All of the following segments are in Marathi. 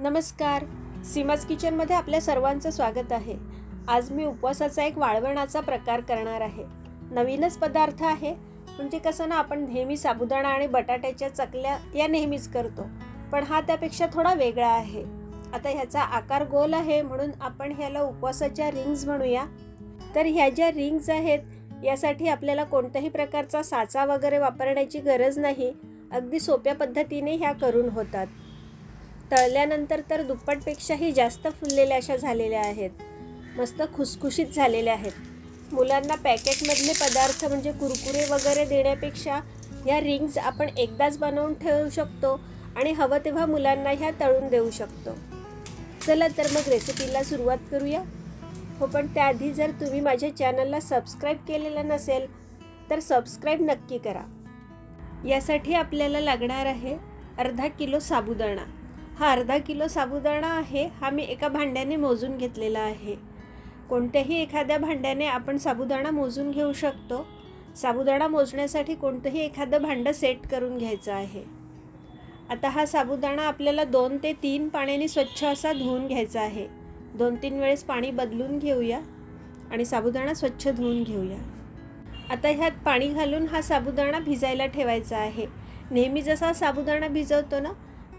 नमस्कार. सीमाज किचनमध्ये आपल्या सर्वांचं स्वागत आहे. आज मी उपवासाचा एक वाळवणाचा प्रकार करणार आहे. नवीनच पदार्थ आहे. म्हणजे कसं ना आपण नेहमी साबुदाणा आणि बटाट्याच्या चकल्या या नेहमीच करतो. पण हा त्यापेक्षा थोडा वेगळा आहे. आता ह्याचा आकार गोल आहे म्हणून आपण ह्याला उपवासाच्या रिंग्ज म्हणूया. तर ह्या ज्या रिंग्ज आहेत यासाठी आपल्याला कोणत्याही प्रकारचा साचा वगैरे वापरण्याची गरज नाही. अगदी सोप्या पद्धतीने ह्या करून होतात. तळल्यानंतर तर दुप्पटपेक्षाही जास्त फुललेल्या अशा झालेल्या आहेत. मस्त खुसखुशीत झालेल्या आहेत. मुलांना पॅकेटमधले पदार्थ म्हणजे कुरकुरे वगैरे देण्यापेक्षा ह्या रिंग्स आपण एकदाच बनवून ठेवू शकतो आणि हवं तेव्हा मुलांना ह्या तळून देऊ शकतो. चला तर मग रेसिपीला सुरुवात करूया. हो पण त्याआधी जर तुम्ही माझ्या चॅनलला सबस्क्राईब केलेलं नसेल तर सबस्क्राईब नक्की करा. यासाठी आपल्याला लागणार आहे अर्धा किलो साबुदाणा. हा अर्धा किलो साबुदाणा आहे हा मी एका भांड्याने मोजून घेतलेला आहे. कोणत्याही एखाद्या भांड्याने आपण साबुदाणा मोजून घेऊ शकतो. साबुदाणा मोजण्यासाठी कोणतंही एखादं भांडं सेट करून घ्यायचं आहे. आता हा साबुदाणा आपल्याला दोन ते तीन पाण्याने स्वच्छ असा धुवून घ्यायचा आहे. दोन तीन वेळेस पाणी बदलून घेऊया आणि साबुदाणा स्वच्छ धुवून घेऊया. आता ह्यात पाणी घालून हा साबुदाणा भिजायला ठेवायचा आहे. नेहमी जसा साबुदाणा भिजवतो ना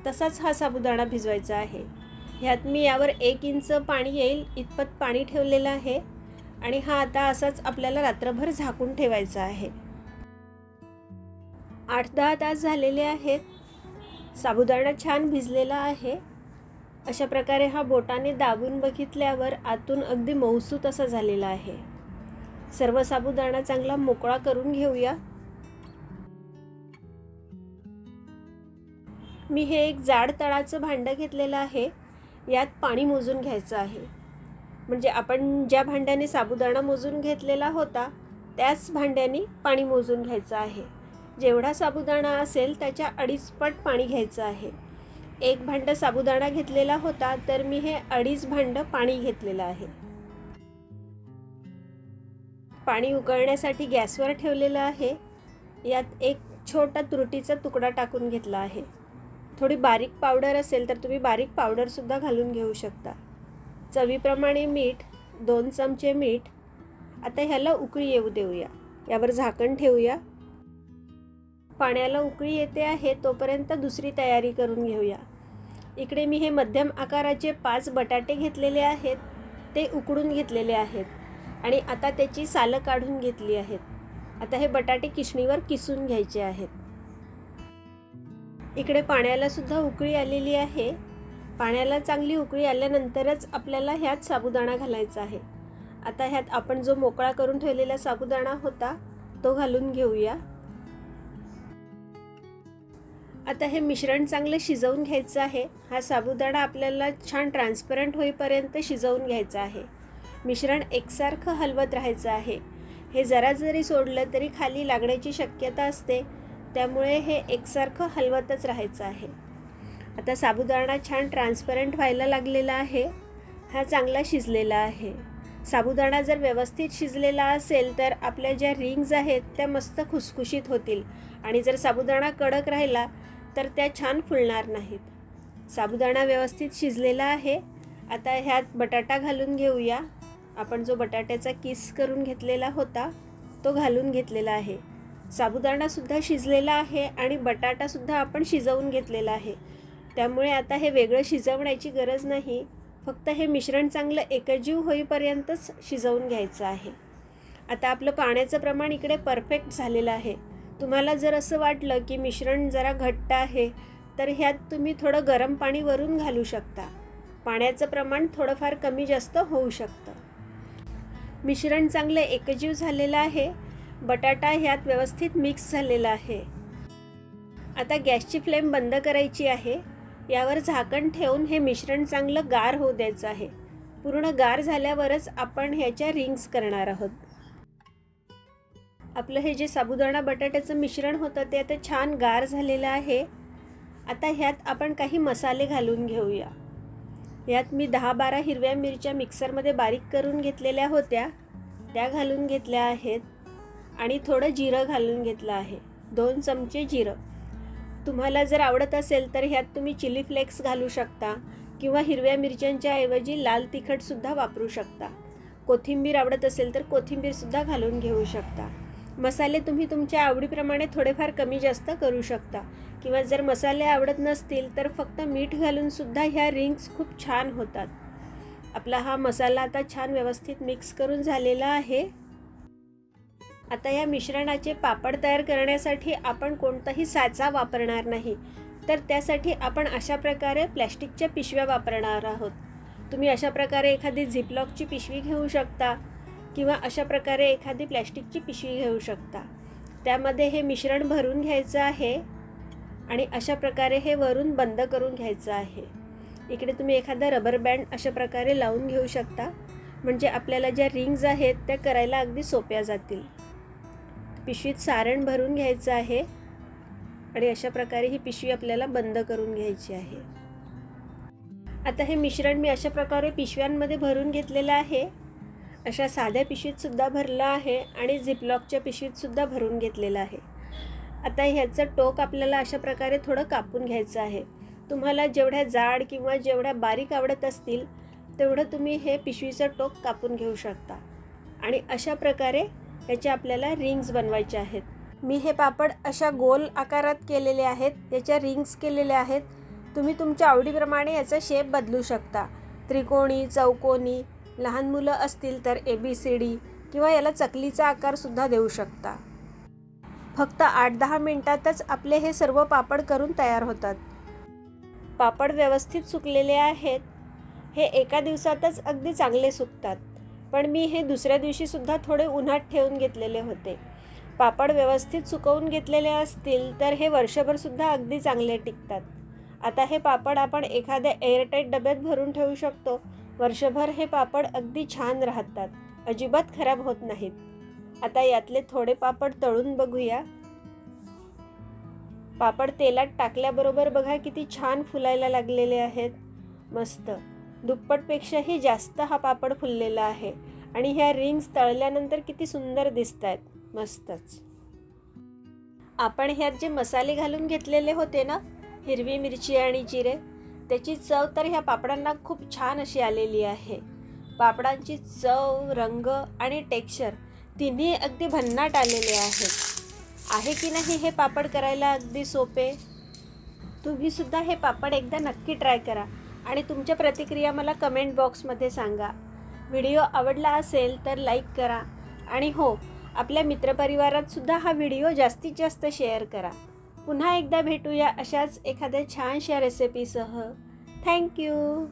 तसाच हा साबुदाणा भिजवायचा आहे. ह्यात मी यावर एक इंच पाणी येईल इतपत पाणी ठेवलेलं आहे आणि हा आता असाच आपल्याला रात्रभर झाकून ठेवायचा आहे. आठ दहा तास झालेले आहेत. साबुदाणा छान भिजलेला आहे. अशा प्रकारे हा बोटाने दाबून बघितल्यावर आतून अगदी मऊसूत असा झालेला आहे. सर्व साबुदाणा चांगला मोकळा करून घेऊया. मी हे एक जाड तळाचं भांडं घेतलेलं आहे. यात पाणी मोजून घ्यायचं आहे. म्हणजे आपण ज्या भांड्याने साबुदाणा मोजून घेतलेला होता त्याच भांड्याने पाणी मोजून घ्यायचं आहे. जेवढा साबुदाणा असेल त्याच्या अडीचपट पाणी घ्यायचं आहे. एक भांडं साबुदाणा घेतलेला होता तर मी हे अडीच भांडं पाणी घेतलेलं आहे. पाणी उकळण्यासाठी गॅसवर ठेवलेलं आहे. यात एक छोटा तुरटीचा तुकडा टाकून घेतला आहे. थोडी बारीक पावडर असेल तर तुम्ही बारीक पावडरसुद्धा घालून घेऊ शकता. चवीप्रमाणे मीठ दोन चमचे मीठ. आता ह्याला उकळी येऊ देऊया. यावर झाकण ठेवूया. पाण्याला उकळी येते आहे तोपर्यंत दुसरी तयारी करून घेऊया. इकडे मी हे मध्यम आकाराचे पाच बटाटे घेतलेले आहेत. ते उकडून घेतलेले आहेत. आणि आता त्याची सालं काढून घेतली आहेत. आता हे बटाटे किसणीवर किसून घ्यायचे आहेत. इकडे पाण्याला सुद्धा उकळी आलेली आहे. पाण्याला चांगली उकळी आल्यानंतरच आपल्याला ह्यात साबुदाणा घालायचा आहे. आता ह्यात आपण जो मोकळा करून ठेवलेला साबुदाणा होता तो घालून घेऊया. आता हे मिश्रण चांगलं शिजवून घ्यायचं आहे. हा साबुदाणा आपल्याला छान ट्रान्सपरंट होईपर्यंत शिजवून घ्यायचं आहे. मिश्रण एकसारखं हलवत राहायचं आहे. हे जरा जरी सोडलं तरी खाली लागण्याची शक्यता असते. त्यामुळे हे एकसारखं हलवतच राहायचं आहे. आता साबुदाणा छान ट्रान्सपरंट व्हायला लागलेला आहे. हा चांगला शिजलेला आहे. साबुदाणा जर व्यवस्थित शिजलेला असेल तर आपल्या ज्या रिंग्ज आहेत त्या मस्त खुसखुशीत होतील. आणि जर साबुदाणा कडक राहिला तर त्या छान फुलणार नाहीत. साबुदाणा व्यवस्थित शिजलेला आहे. आता ह्यात बटाटा घालून घेऊया. आपण जो बटाट्याचा किस करून घेतलेला होता तो घालून घेतलेला आहे. साबुदाणासुद्धा शिजलेला आहे आणि बटाटासुद्धा आपण शिजवून घेतलेला आहे. त्यामुळे आता हे वेगळं शिजवण्याची गरज नाही. फक्त हे मिश्रण चांगलं एकजीव होईपर्यंतच शिजवून घ्यायचं आहे. आता आपलं पाण्याचं प्रमाण इकडे परफेक्ट झालेलं आहे. तुम्हाला जर असं वाटलं की मिश्रण जरा घट्ट आहे तर ह्यात तुम्ही थोडं गरम पाणी वरून घालू शकता. पाण्याचं प्रमाण थोडंफार कमी जास्त होऊ शकतं. मिश्रण चांगलं एकजीव झालेलं आहे बटाटा ह्यात व्यवस्थित मिक्स झालेला आहे. आता गॅसची फ्लेम बंद करायची आहे. यावर झाकण ठेवून हे मिश्रण चांगलं गार होऊ द्यायचं आहे. पूर्ण गार झाल्यावरच आपण ह्याच्या रिंग्स करणार आहोत. आपलं हे जे साबुदाणा बटाट्याचं मिश्रण होतं ते आता छान गार झालेलं आहे. आता ह्यात आपण काही मसाले घालून घेऊया. ह्यात मी दहा बारा हिरव्या मिरच्या मिक्सरमध्ये बारीक करून घेतलेल्या होत्या. त्या घालून घेतल्या आहेत. आणि थोडं जिरं घालून घेतलं आहे. दोन चमचे जिरं. तुम्हाला जर आवडत असेल तर ह्यात तुम्ही चिली फ्लेक्स घालू शकता किंवा हिरव्या मिरच्यांच्या ऐवजी लाल तिखटसुद्धा वापरू शकता. कोथिंबीर आवडत असेल तर कोथिंबीरसुद्धा घालून घेऊ शकता. मसाले तुम्ही तुमच्या आवडीप्रमाणे थोडेफार कमी जास्त करू शकता किंवा जर मसाले आवडत नसतील तर फक्त मीठ घालूनसुद्धा ह्या रिंग्स खूप छान होतात. आपला हा मसाला आता छान व्यवस्थित मिक्स करून झालेला आहे. आता या मिश्रणाचे पापड तयार करण्यासाठी आपण कोणताही साचा वापरणार नाही. तर त्यासाठी आपण अशा प्रकारे प्लॅस्टिकच्या पिशव्या वापरणार आहोत. तुम्ही अशा प्रकारे एखादी झिपलॉकची पिशवी घेऊ शकता किंवा अशा प्रकारे एखादी प्लॅस्टिकची पिशवी घेऊ शकता. त्यामध्ये हे मिश्रण भरून घ्यायचं आहे आणि अशा प्रकारे हे वरून बंद करून घ्यायचं आहे. इकडे तुम्ही एखादा रबर बँड अशा प्रकारे लावून घेऊ शकता. म्हणजे आपल्याला ज्या रिंग्ज आहेत त्या करायला अगदी सोप्या जातील. पिशवीत सारण भरून घ्यायचं आहे आणि अशा प्रकारे ही पिशवी आपल्याला बंद करून घ्यायची आहे. आता हे मिश्रण मी अशा प्रकारे पिशव्यांमध्ये भरून घेतलेलं आहे. अशा साध्या पिशवीतसुद्धा भरलं आहे आणि झिपलॉकच्या पिशवीतसुद्धा भरून घेतलेलं आहे. आता ह्याचं टोक आपल्याला अशा प्रकारे थोडं कापून घ्यायचं आहे. तुम्हाला जेवढ्या जाड किंवा जेवढ्या बारीक आवडत असतील तेवढं तुम्ही हे पिशवीचं टोक कापून घेऊ शकता. आणि अशा प्रकारे याचे आपल्याला रिंग्स बनवायचे आहेत. मी हे पापड अशा गोल आकारात केलेले आहेत याच्या रिंग्स केलेल्या आहेत. तुम्ही तुमच्या आवडीप्रमाणे याचा शेप बदलू शकता. त्रिकोणी चौकोनी लहान मुलं असतील तर ए बी सी डी किंवा याला चकलीचा आकारसुद्धा देऊ शकता. फक्त आठ दहा मिनटातच आपले हे सर्व पापड करून तयार होतात. पापड व्यवस्थित सुकलेले आहेत हे एका दिवसातच अगदी चांगले सुकतात. पण मी हे दुसऱ्या दिवशीसुद्धा थोडे उन्हात ठेवून घेतलेले होते. पापड व्यवस्थित सुकवून घेतलेले असतील तर हे वर्षभरसुद्धा अगदी चांगले टिकतात. आता हे पापड आपण एखाद्या एअरटाईट डब्यात भरून ठेवू शकतो. वर्षभर हे पापड अगदी छान राहतात. अजिबात खराब होत नाहीत. आता यातले थोडे पापड तळून बघूया. पापड तेलात टाकल्याबरोबर बघा किती छान फुलायला लागलेले आहेत. मस्त. दुप्पटपेक्षाही जास्त हा पापड फुललेला आहे आणि ह्या रिंग्स तळल्यानंतर किती सुंदर दिसत आहेत मस्तच. आपण ह्यात जे मसाले घालून घेतलेले होते ना हिरवी मिरची आणि जिरे त्याची चव तर ह्या पापडांना खूप छान अशी आलेली आहे. पापडांची चव रंग आणि टेक्स्चर तिन्ही अगदी भन्नाट आलेले आहेत. आहे की नाही हे पापड करायला अगदी सोपे? तुम्हीसुद्धा हे पापड एकदा नक्की ट्राय करा. आणि तुमच्या प्रतिक्रिया मला कमेंट बॉक्समध्ये सांगा. व्हिडिओ आवडला असेल तर लाईक करा. आणि हो आपल्या मित्रपरिवारातसुद्धा हा व्हिडिओ जास्तीत जास्त शेअर करा. पुन्हा एकदा भेटूया अशाच एखाद्या छानशा रेसिपीसह थँक्यू